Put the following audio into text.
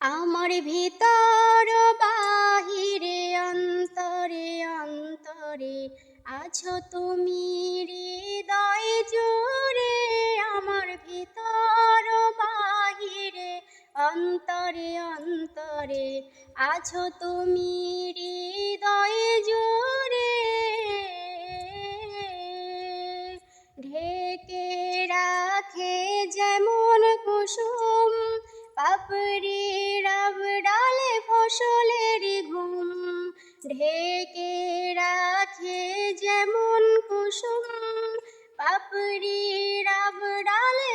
আমার ভিতর বাহিরে, অন্তরে অন্তরে আছো তুমি হৃদয় জুড়ে। আমার ভিতর বাহিরে, অন্তরে অন্তরে আছো তুমি হৃদয় জুড়ে। ঢেকে রাখে যেমন কুসুম পাপড়ি ফসলের ঘুম ঢেকে রাখে যেমন কুসুম। পাপড়ি রাব ডালে